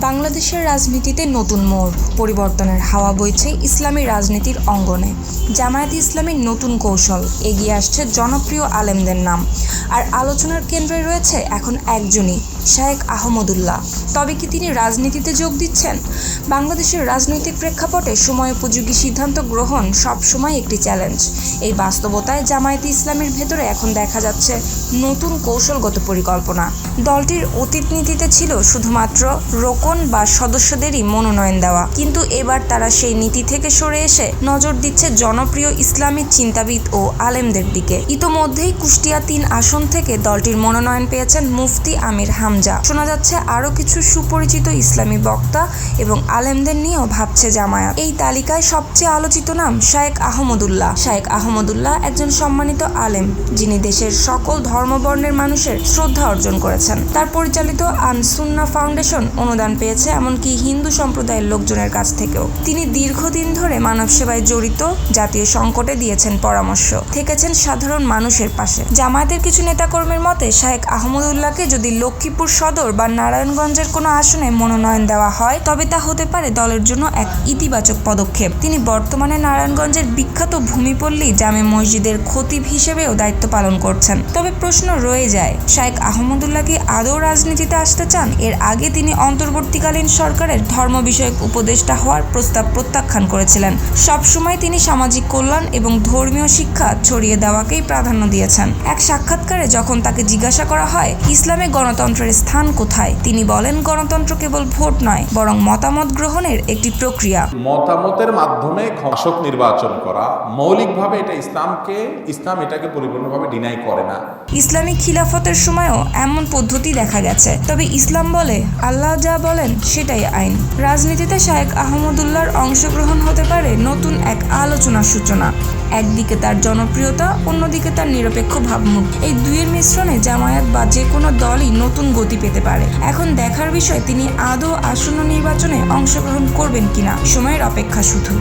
বাংলাদেশের রাজনীতিতে নতুন মোড়, পরিবর্তনের হাওয়া বইছে ইসলামী রাজনীতির অঙ্গনে। জামায়াত ইসলামীর নতুন কৌশল, এগিয়ে আসছে জনপ্রিয় আলেমদের নাম। আর আলোচনার কেন্দ্রে রয়েছে এখন একজনই শায়েক আহমদুল্লাহ। তবে কি তিনি রাজনীতিতে যোগ দিচ্ছেন? বাংলাদেশের রাজনৈতিক প্রেক্ষাপটে সময় উপযোগী সিদ্ধান্ত গ্রহণ সবসময় একটি চ্যালেঞ্জ। এই বাস্তবতায় জামায়াতে ইসলামের ভেতরে এখন দেখা যাচ্ছে নতুন কৌশলগত পরিকল্পনা। দলটির অতীত নীতিতে ছিল শুধুমাত্র রোকন বা সদস্যদেরই মনোনয়ন দেওয়া। কিন্তু এবার তারা সেই নীতি থেকে সরে এসে নজর দিচ্ছে জনপ্রিয় ইসলামী চিন্তাবিদ ও আলেমদের দিকে। ইতোমধ্যেই কুষ্টিয়া তিন আসন থেকে দলটির মনোনয়ন পেয়েছেন মুফতি আমির হামজা। শোনা যাচ্ছে আরও কিছু সুপরিচিত ইসলামী বক্তা এবং আলেমদের নিয়েও ভাবছে জামায়াত। এই তালিকায় সবচেয়ে আলোচিত নাম শায়েক আহমদুল্লাহ। শায়েক আহমদুল্লাহ একজন সম্মানিত আলেম, যিনি দেশের সকল ধর্মবর্ণের মানুষের শ্রদ্ধা অর্জন করেছেন। তার পরিচালিত আনসুন্না ফাউন্ডেশন অনুদান পেয়েছে, এমনকি হিন্দু সম্প্রদায়ের লোকজনের কাছ থেকেও। তিনি দীর্ঘদিন ধরে মানব সেবায় জড়িত, জাতীয় সংকটে দিয়েছেন পরামর্শ। থেকেছেন সাধারণ মানুষের পাশে। জামায়াতের কিছু নেতাকর্মীর মতে, শায়েক আহমদুল্লাহকে যদি লক্ষ্মীপুর সদর বা নারায়ণগঞ্জের কোনো আসনে মনোনয়ন দেওয়া হয়, তবে তা হতে পারে দলের জন্য এক ইতিবাচক পদক্ষেপ। তিনি বর্তমানে নারায়ণগঞ্জের বিখ্যাত ভূমিপল্লী জামে মসজিদের খতিব হিসেবেও দায়িত্ব পালন করছেন। তবে প্রশ্ন রয়ে যায়, শায়েক আহমদুল্লাহ কি আদৌ রাজনীতিতে আসতে চান? এর আগে তিনি অন্তর্বর্তীকালীন সরকারের ধর্ম বিষয়ক উপদেষ্টা হওয়ার প্রস্তাব প্রত্যাখ্যান করেছিলেন। সবসময় তিনি সামাজিক কল্যাণ এবং ধর্মীয় শিক্ষা ছড়িয়ে দেওয়াকেই প্রাধান্য দিয়েছেন। এক সাক্ষাৎকারে যখন তাকে জিজ্ঞাসা করা হয় ইসলামে গণতন্ত্রের স্থান কোথায়? তিনি বলেন গণতন্ত্র কেবল ভোট নয় বরং মতামত গ্রহণের একটি প্রক্রিয়া। মতামতের মাধ্যমে শাসক নির্বাচন করা মৌলিকভাবে এটা ইসলামকে ইসলাম এটাকে পরিপূর্ণভাবে ডিনাই করে না। ইসলামিক খিলাফতের সময়ও এমন পদ্ধতি দেখা গেছে। তবে ইসলাম বলে আল্লাহ যা বলেন, সেটাই আইন। রাজনীতিতে শায়েক আহমদুল্লাহর অংশগ্রহণ হতে পারে নতুন এক আলোচনার সূচনা। একদিকে তার জনপ্রিয়তা, অন্যদিকে তার নিরপেক্ষ ভাবমূর্তি। এই দুইয়ের মিশ্রণে জামায়াত বা যে কোনো দলই নতুন গতি পেতে পারে। এখন দেখার বিষয়, তিনি আদৌ আসন্ন নির্বাচনে অংশগ্রহণ করবেন কিনা, সময়ের অপেক্ষা শুধু।